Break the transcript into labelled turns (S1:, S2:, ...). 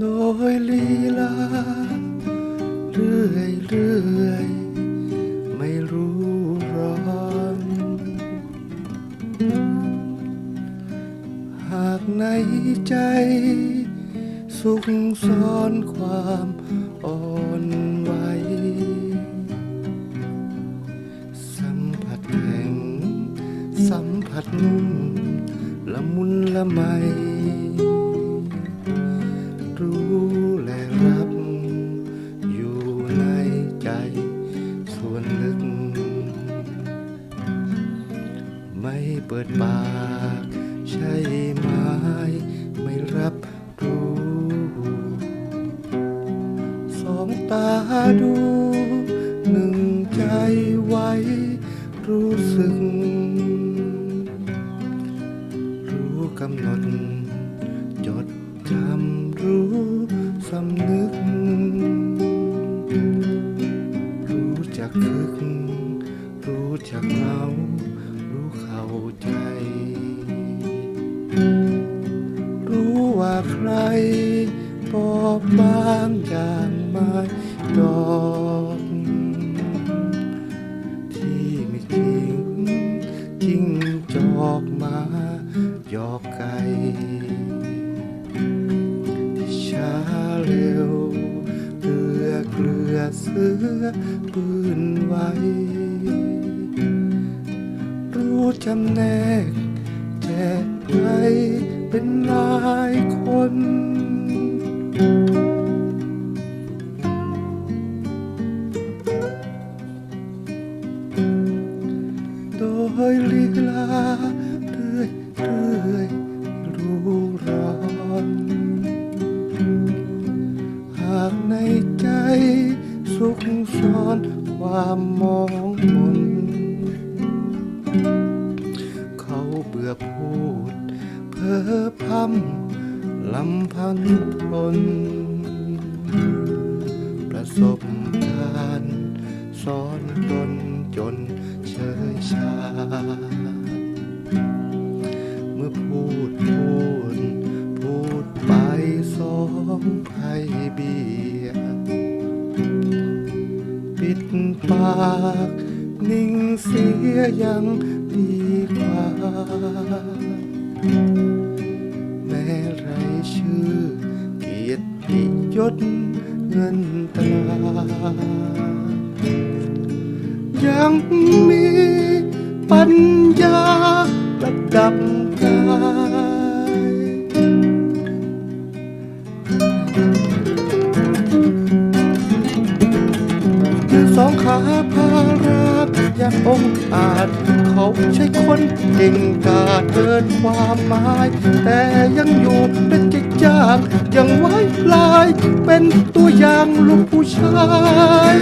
S1: โดยลีลา เรื่อยเรื่อยไม่รู้ร้อนหากในใจ สุขซ้อนความอ่อนไหวสัมผัสแห่งสัมผัสนุ่มละมุนละไม เปิดปากใช่ไหมไม่รับรู้ สองตาดู ว่าใครปอบบางอย่างไม้ดอกที่ไม่จริงจริงจอกมาหยอกไก่ที่ช้าเร็วเรือเกลือเสือปืนไว้ รู้จำแนกแจกไว้ เป็นหลายคน โดยลีลาเรื่อยเรื่อยรู้ร้อนหากในใจสุขซ้อนความมองมน ทันทน ประสบการณ์สอนตนจนเชยชา เมื่อพูดพูด พูดไปสองไพ่เบียปิดปากนิ่งเสียยังดีกว่าแม้ ยศเงินตรายังมีปัญญาระดับกายยืนสองขาพาราบอย่างองค์อาจ เขาใช่คนเก่งกาเกินความหมาย แต่ยังอยู่เป็น จางยังไว้ลายเป็นตัวอย่างลูกผู้ชาย